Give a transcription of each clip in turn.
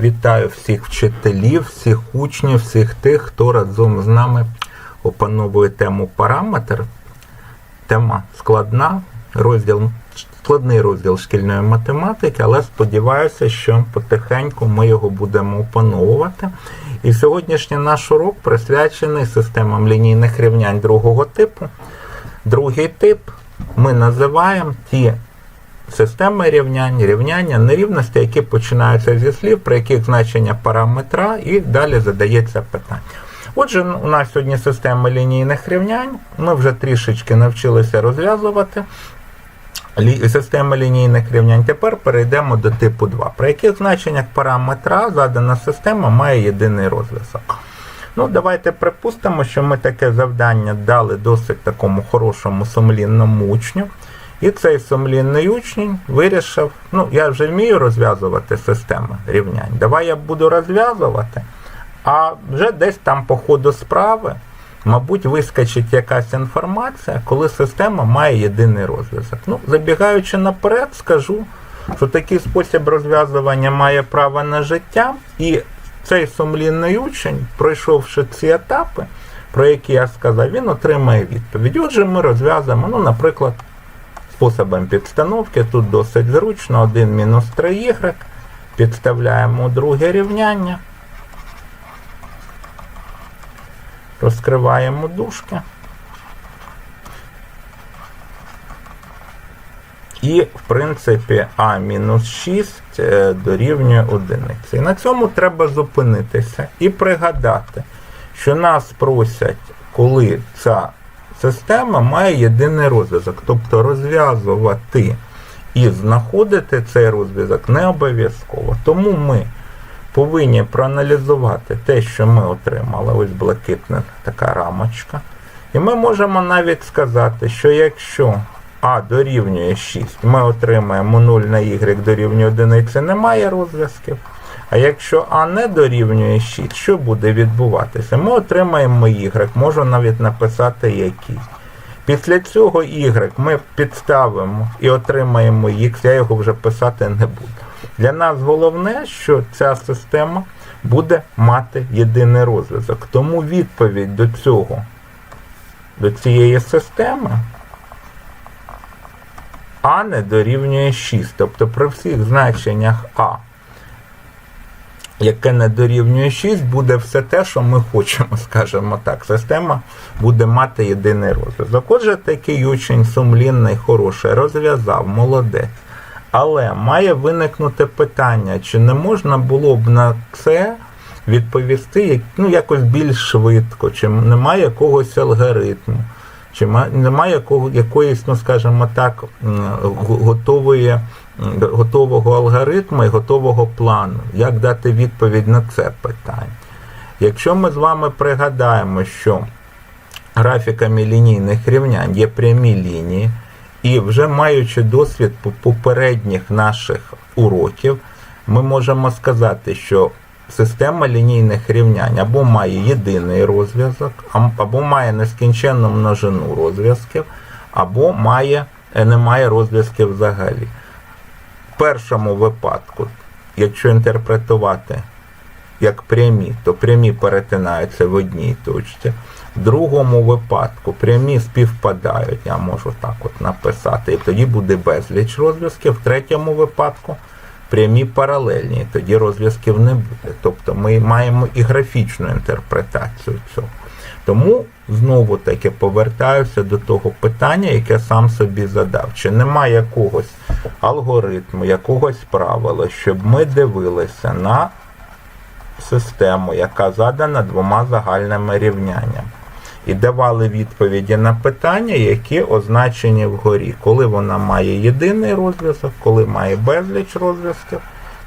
Вітаю всіх вчителів, всіх учнів, всіх тих, хто разом з нами опановує тему параметр. Тема складна, розділ, складний розділ шкільної математики, але сподіваюся, що потихеньку ми його будемо опановувати. І сьогоднішній наш урок присвячений системам лінійних рівнянь другого типу. Другий тип ми називаємо ті системи рівнянь, рівняння нерівності, які починаються зі слів, при яких значення параметра, і далі задається питання. Отже, у нас сьогодні система лінійних рівнянь. Ми вже трішечки навчилися розв'язувати системи лінійних рівнянь. Тепер перейдемо до типу 2, при яких значеннях параметра задана система має єдиний розв'язок. Ну, давайте припустимо, що ми таке завдання дали досить такому хорошому сумлінному учню. І цей сумлінний учень вирішив, ну я вже вмію розв'язувати системи рівнянь. Давай я буду розв'язувати, а вже десь там по ходу справи, мабуть, вискочить якась інформація, коли система має єдиний розв'язок. Ну, забігаючи наперед, скажу, що такий спосіб розв'язування має право на життя, і цей сумлінний учень, пройшовши ці етапи, про які я сказав, він отримає відповідь. Отже, ми розв'язуємо, ну, наприклад, способом підстановки. Тут досить зручно. 1 мінус 3y. Підставляємо друге рівняння. Розкриваємо дужки. І, в принципі, а мінус 6 е, дорівнює одиниці. І на цьому треба зупинитися і пригадати, що нас просять, коли ця система має єдиний розв'язок. Тобто розв'язувати і знаходити цей розв'язок не обов'язково. Тому ми повинні проаналізувати те, що ми отримали. Ось блакитна така рамочка. І ми можемо навіть сказати, що якщо А дорівнює 6, ми отримаємо 0 на y дорівнює 1, немає розв'язків. А якщо А не дорівнює 6, що буде відбуватися? Ми отримаємо y, можу навіть написати який. Після цього y ми підставимо і отримаємо x, я його вже писати не буду. Для нас головне, що ця система буде мати єдиний розв'язок. Тому відповідь до цього, до цієї системи А не дорівнює 6. Тобто при всіх значеннях А яке не дорівнює 6, буде все те, що ми хочемо, скажімо так. Система буде мати єдиний розв'язок. Отже, такий учень сумлінний, хороший, розв'язав, молодець. Але має виникнути питання, чи не можна було б на це відповісти ну, якось більш швидко, чи немає якогось алгоритму, чи немає якоїсь, ну скажімо так, готової готового алгоритму і готового плану, як дати відповідь на це питання. Якщо ми з вами пригадаємо, що графіками лінійних рівнянь є прямі лінії, і вже маючи досвід попередніх наших уроків, ми можемо сказати, що система лінійних рівнянь або має єдиний розв'язок, або має нескінченну множину розв'язків, або має, е, не має розв'язків взагалі першому випадку, якщо інтерпретувати як прямі, то прямі перетинаються в одній точці. В другому випадку прямі співпадають, я можу так от написати, і тоді буде безліч розв'язків. В третьому випадку прямі паралельні, і тоді розв'язків не буде. Тобто ми маємо і графічну інтерпретацію цього. Тому знову таки повертаюся до того питання, яке сам собі задав. Чи немає якогось алгоритму, якогось правила, щоб ми дивилися на систему, яка задана двома загальними рівняннями, і давали відповіді на питання, які означені вгорі, коли вона має єдиний розв'язок, коли має безліч розв'язків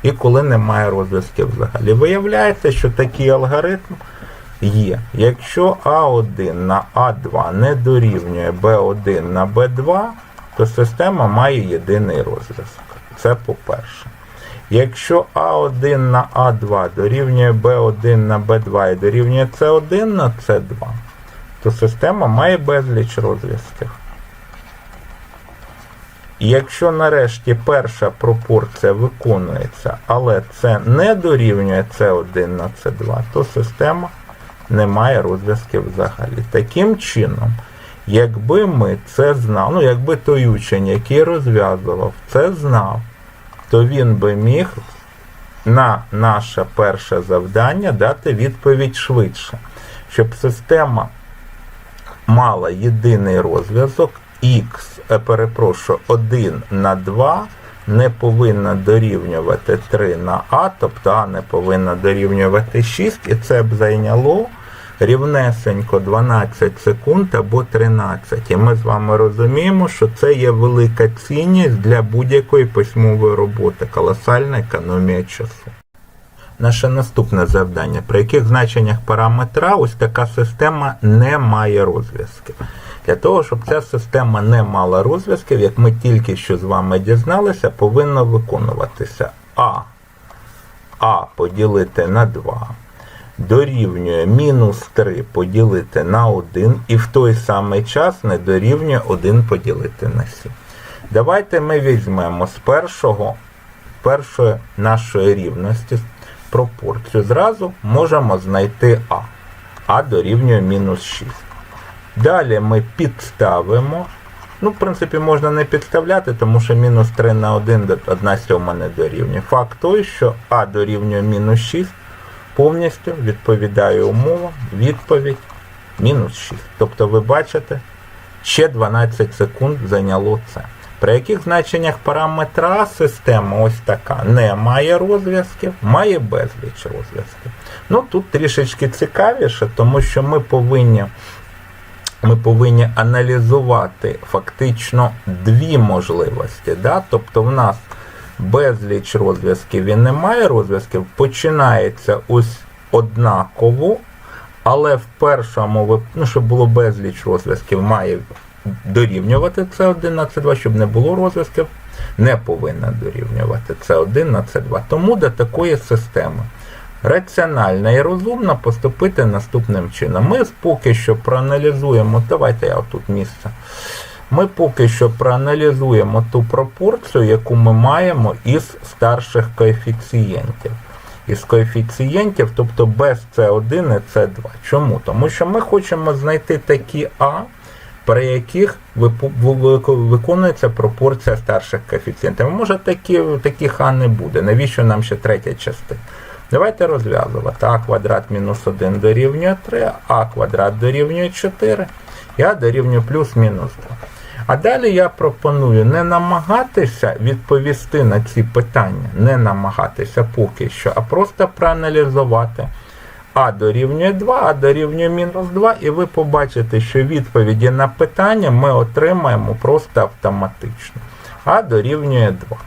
і коли немає розв'язків взагалі. Виявляється, що такий алгоритм є. Якщо А1 на А2 не дорівнює Б1 на Б2, то система має єдиний розв'язок. Це по-перше. Якщо А1 на А2 дорівнює Б1 на Б2 і дорівнює С1 на С2, то система має безліч розв'язків. Якщо нарешті перша пропорція виконується, але це не дорівнює С1 на С2, то система не має розв'язків взагалі. Таким чином, якби ми це знали, ну якби той учень, який розв'язував, це знав, то він би міг на наше перше завдання дати відповідь швидше, щоб система мала єдиний розв'язок х, е, перепрошую, 1 на 2 не повинна дорівнювати 3 на а, тобто а не повинна дорівнювати 6, і це б зайняло рівнесенько 12 секунд або 13. І ми з вами розуміємо, що це є велика цінність для будь-якої письмової роботи, колосальна економія часу. Наше наступне завдання, при яких значеннях параметра ось така система не має розв'язків. Для того, щоб ця система не мала розв'язків, як ми тільки що з вами дізналися, повинно виконуватися А. А поділити на 2 дорівнює мінус 3 поділити на 1 і в той самий час не дорівнює 1 поділити на 7. Давайте ми візьмемо з першого, першої нашої рівності пропорцію. Зразу можемо знайти А. А дорівнює мінус 6. Далі ми підставимо. Ну, в принципі, можна не підставляти, тому що мінус 3 на 1 до 1 сьома не дорівнює. Факт той, що А дорівнює мінус 6 повністю відповідає умовам, відповідь мінус 6. Тобто, ви бачите, ще 12 секунд зайняло це. При яких значеннях параметра система ось така не має розв'язків, має безліч розв'язків. Ну тут трішечки цікавіше, тому що ми повинні ми повинні аналізувати фактично дві можливості. Да? Тобто в нас безліч розв'язків і немає розв'язків, починається ось однаково, але в першому, ну, щоб було безліч розв'язків, має дорівнювати С1 на С2, щоб не було розв'язків, не повинна дорівнювати С1 на С2. Тому до такої системи раціонально і розумно поступити наступним чином. Ми поки що проаналізуємо, давайте я отут місце. Ми поки що проаналізуємо ту пропорцію, яку ми маємо із старших коефіцієнтів. Із коефіцієнтів, тобто без С1 і С2. Чому? Тому що ми хочемо знайти такі А, при яких виконується пропорція старших коефіцієнтів. Може такі, таких А не буде. Навіщо нам ще третя частина? Давайте розв'язувати. А квадрат мінус 1 дорівнює 3, а квадрат дорівнює 4, і а дорівнює плюс-мінус 2. А далі я пропоную не намагатися відповісти на ці питання, не намагатися поки що, а просто проаналізувати. А дорівнює 2, а дорівнює мінус 2, і ви побачите, що відповіді на питання ми отримаємо просто автоматично. А дорівнює 2.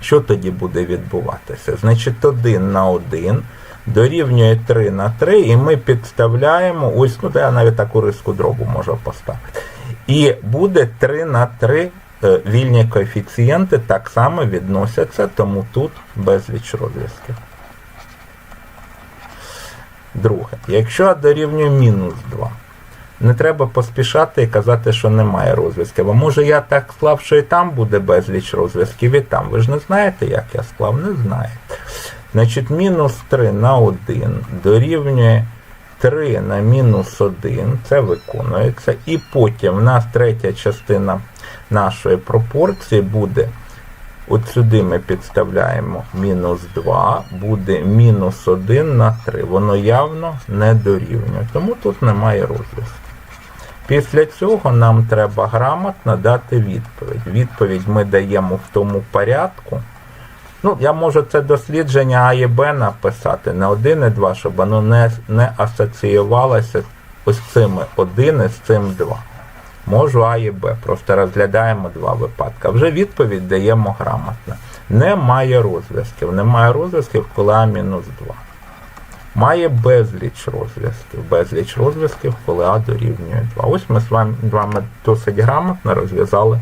Що тоді буде відбуватися? Значить, 1 на 1 дорівнює 3 на 3, і ми підставляємо, ось, ну, я навіть таку риску дробу можу поставити. І буде 3 на 3 е, вільні коефіцієнти так само відносяться, тому тут безліч розв'язків. Друге, якщо А дорівнює мінус 2, не треба поспішати і казати, що немає розв'язків. А може я так склав, що і там буде безліч розв'язків, і там. Ви ж не знаєте, як я склав? Не знаєте. Значить, мінус 3 на 1 дорівнює 3 на мінус 1, це виконується. І потім в нас третя частина нашої пропорції буде. От сюди ми підставляємо мінус 2, буде мінус 1 на 3. Воно явно не дорівнює. Тому тут немає розв'язку. Після цього нам треба грамотно дати відповідь. Відповідь ми даємо в тому порядку. Ну, я можу це дослідження А і Б написати, не 1 і 2, щоб воно не, не асоціювалося ось цими 1 і з цим 2. Можу А і Б, просто розглядаємо два випадки. Вже відповідь даємо грамотно. Немає розв'язків. Немає розв'язків, коли А мінус 2. Має безліч розв'язків. Безліч розв'язків, коли А дорівнює 2. Ось ми з вами, досить грамотно розв'язали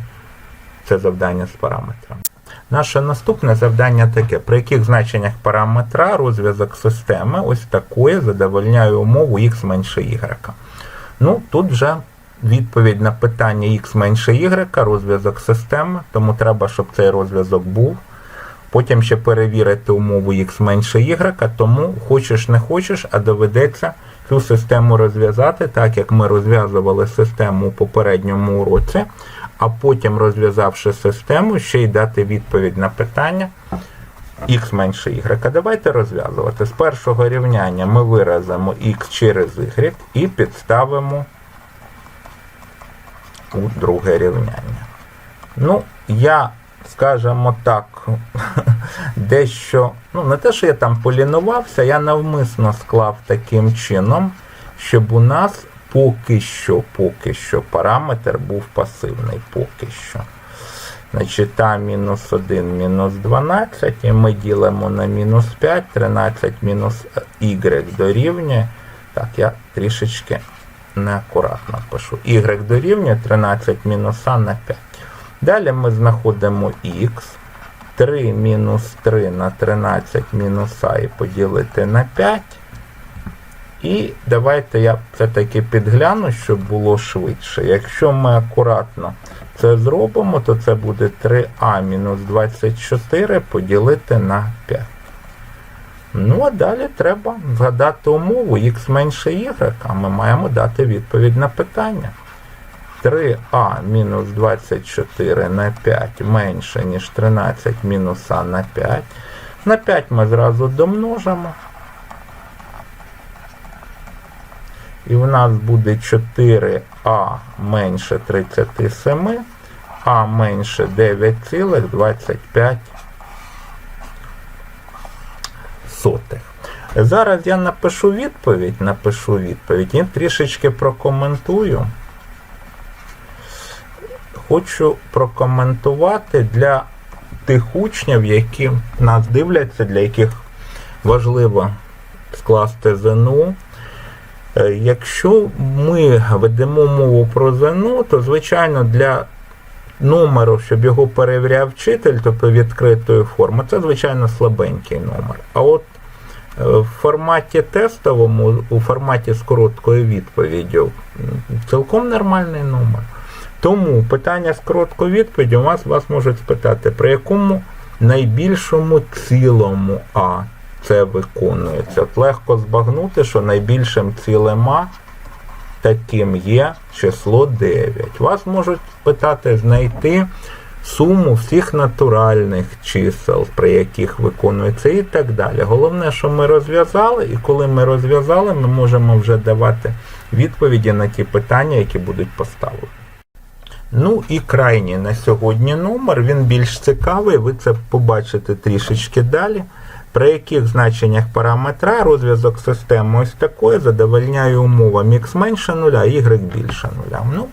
це завдання з параметрами. Наше наступне завдання таке, при яких значеннях параметра розв'язок системи ось такої задовольняє умову х менше y. Ну, тут вже відповідь на питання x менше y, розв'язок системи, тому треба, щоб цей розв'язок був. Потім ще перевірити умову x менше y, тому хочеш не хочеш, а доведеться цю систему розв'язати, так як ми розв'язували систему у попередньому уроці, а потім, розв'язавши систему, ще й дати відповідь на питання x менше y. Давайте розв'язувати. З першого рівняння ми виразимо x через y і підставимо у друге рівняння. Ну, я, скажімо так, дещо, ну, не те, що я там полінувався, я навмисно склав таким чином, щоб у нас поки що, поки що параметр був пасивний, поки що. Значить, А мінус 1 мінус 12, і ми ділимо на мінус 5, 13 мінус y дорівнює. Так, я трішечки неакуратно пишу. Y дорівнює 13 мінус А на 5. Далі ми знаходимо х. 3 мінус 3 на 13 мінус А і поділити на 5. І давайте я все-таки підгляну, щоб було швидше. Якщо ми акуратно це зробимо, то це буде 3а мінус 24 поділити на 5. Ну, а далі треба згадати умову х менше y, а ми маємо дати відповідь на питання. 3а мінус 24 на 5 менше, ніж 13 мінус а на 5. На 5 ми зразу домножимо. І в нас буде 4а менше 37, а менше 9,25. Сотих. Зараз я напишу відповідь, напишу відповідь і трішечки прокоментую. Хочу прокоментувати для тих учнів, які нас дивляться, для яких важливо скласти ЗНО. Е, Якщо ми ведемо мову про ЗНО, то, звичайно, для номеру, щоб його перевіряв вчитель, тобто відкритої форми, це, звичайно, слабенький номер. А от в форматі тестовому, у форматі з короткою відповіддю, цілком нормальний номер. Тому питання з короткою відповіддю вас, вас можуть спитати, при якому найбільшому цілому А це виконується. От легко збагнути, що найбільшим цілем А таким є число 9. Вас можуть питати знайти суму всіх натуральних чисел, при яких виконується і так далі. Головне, що ми розв'язали, і коли ми розв'язали, ми можемо вже давати відповіді на ті питання, які будуть поставлені. Ну і крайній на сьогодні номер, він більш цікавий, ви це побачите трішечки далі. При яких значеннях параметра розв'язок системи ось такої задовольняє умовам x менше нуля, y більше нуля. Ну,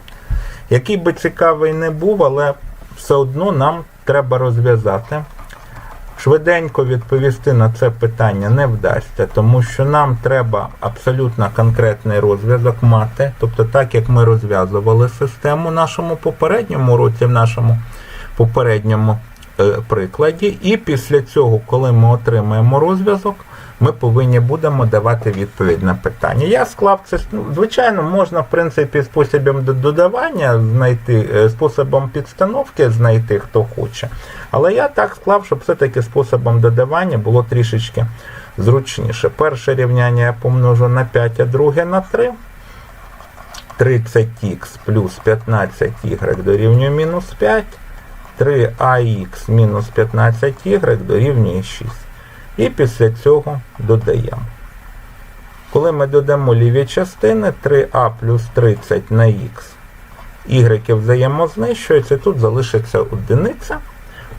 який би цікавий не був, але все одно нам треба розв'язати. Швиденько відповісти на це питання не вдасться, тому що нам треба абсолютно конкретний розв'язок мати. Тобто, так як ми розв'язували систему в нашому попередньому уроці, в нашому попередньому е, прикладі. І після цього, коли ми отримаємо розв'язок, ми повинні будемо давати відповідь на питання. Я склав це, ну, звичайно, можна, в принципі, способом додавання знайти, е, способом підстановки знайти, хто хоче. Але я так склав, щоб все-таки способом додавання було трішечки зручніше. Перше рівняння я помножу на 5, а друге на 3. 30х плюс 15y дорівнює мінус 5. 3ax мінус 15y дорівнює 6. І після цього додаємо. Коли ми додамо ліві частини, 3а плюс 30 на х, y взаємознищуються, тут залишиться одиниця.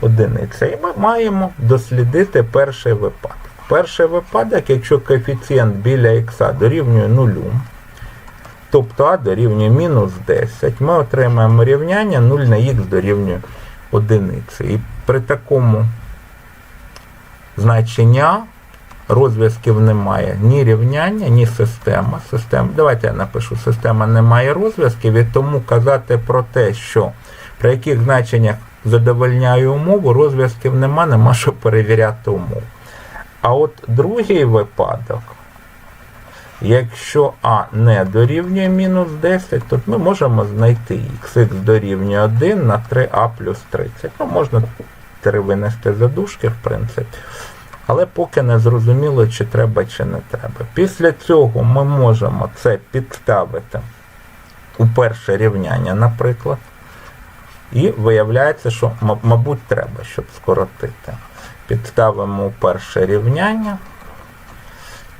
одиниця. І ми маємо дослідити перший випадок. Перший випадок, якщо коефіцієнт біля х дорівнює 0, тобто а дорівнює мінус 10, ми отримаємо рівняння 0 на х дорівнює одиниці. І при такому значення розв'язків немає ні рівняння, ні система. Система. Давайте я напишу, система не має розв'язків, і тому казати про те, що при яких значеннях задовольняє умову, розв'язків нема, нема що перевіряти умову. А от другий випадок, Якщо А не дорівнює мінус 10, то ми можемо знайти х дорівнює 1 на 3а плюс 30. Ну, можна 3 винести за дужки, в принципі. Але поки не зрозуміло, чи треба, чи не треба. Після цього ми можемо це підставити у перше рівняння, наприклад. І виявляється, що, мабуть, треба, щоб скоротити. Підставимо перше рівняння.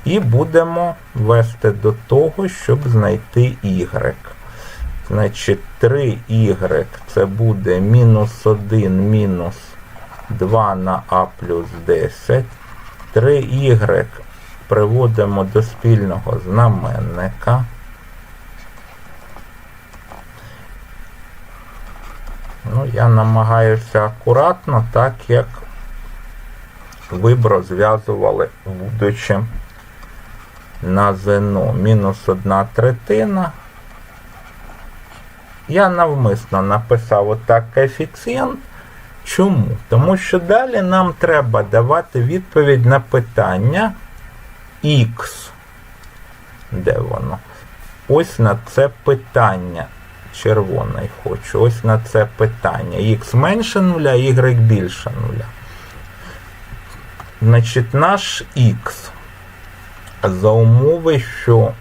І будемо вести до того, щоб знайти y. Значить, 3y це буде мінус 1 мінус 2 на а плюс 10. 3y приводимо до спільного знаменника. Ну, я намагаюся акуратно, так як ви б розв'язували, будучи на ЗНО. Мінус 1 третина. Я навмисно написав отак коефіцієнт. Чому? Тому що далі нам треба давати відповідь на питання Х. Де воно? Ось на це питання. Червоний хочу. Ось на це питання. Х менше нуля, y більше нуля. Значить, наш Х за умови, що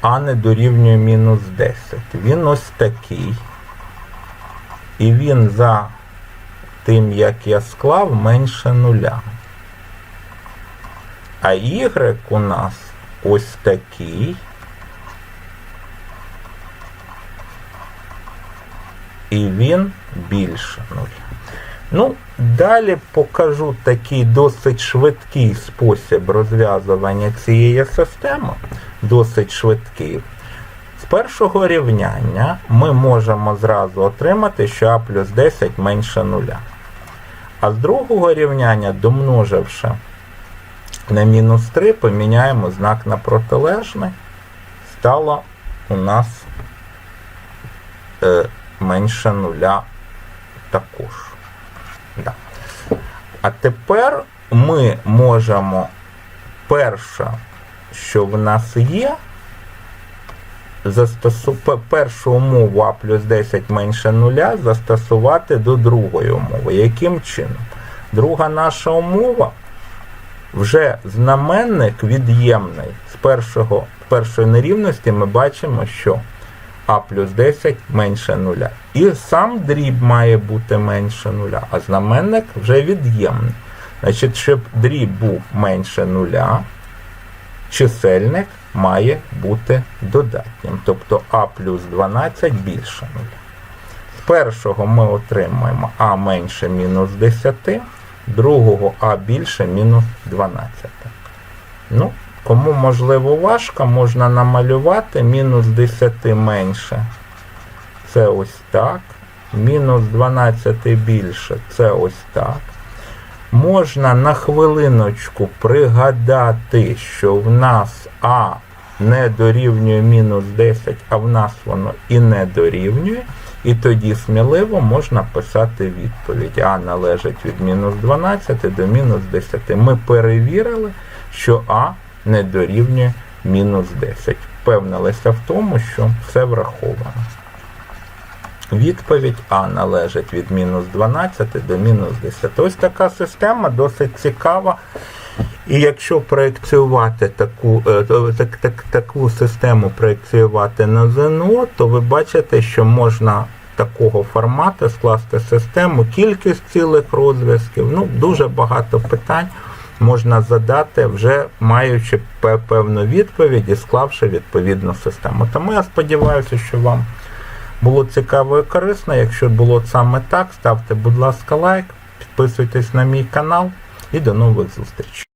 А не дорівнює мінус 10. Він ось такий. І він за тим, як я склав, менше нуля. А Y у нас ось такий. І він більше нуля. Ну, далі покажу такий досить швидкий спосіб розв'язування цієї системи. Досить швидкий. З першого рівняння ми можемо зразу отримати, що А плюс 10 менше нуля. А з другого рівняння, домноживши на мінус 3, поміняємо знак на протилежний. Стало у нас е, менше нуля також. Да. А тепер ми можемо перше, що в нас є, застосу... першу умову А плюс 10 менше нуля застосувати до другої умови. Яким чином? Друга наша умова вже знаменник від'ємний. З першого, першої нерівності ми бачимо, що а плюс 10 менше нуля. І сам дріб має бути менше нуля, а знаменник вже від'ємний. Значить, щоб дріб був менше нуля, чисельник має бути додатнім. Тобто а плюс 12 більше нуля. З першого ми отримаємо а менше мінус 10, другого а більше мінус 12. Ну, Кому можливо важко, можна намалювати мінус 10 менше. Це ось так. Мінус 12 більше. Це ось так. Можна на хвилиночку пригадати, що в нас А не дорівнює мінус 10, а в нас воно і не дорівнює. І тоді сміливо можна писати відповідь. А належить від мінус 12 до мінус 10. Ми перевірили, що А не дорівнює мінус 10. Впевнилися в тому, що все враховано. Відповідь А належить від мінус 12 до мінус 10. Ось така система досить цікава. І якщо проєкціювати таку, е, так, так, таку систему проєкціювати на ЗНО, то ви бачите, що можна такого формату скласти систему, кількість цілих розв'язків, ну, дуже багато питань можна задати, вже маючи певну відповідь і склавши відповідну систему. Тому я сподіваюся, що вам було цікаво і корисно. Якщо було саме так, ставте, будь ласка, лайк, підписуйтесь на мій канал і до нових зустрічей.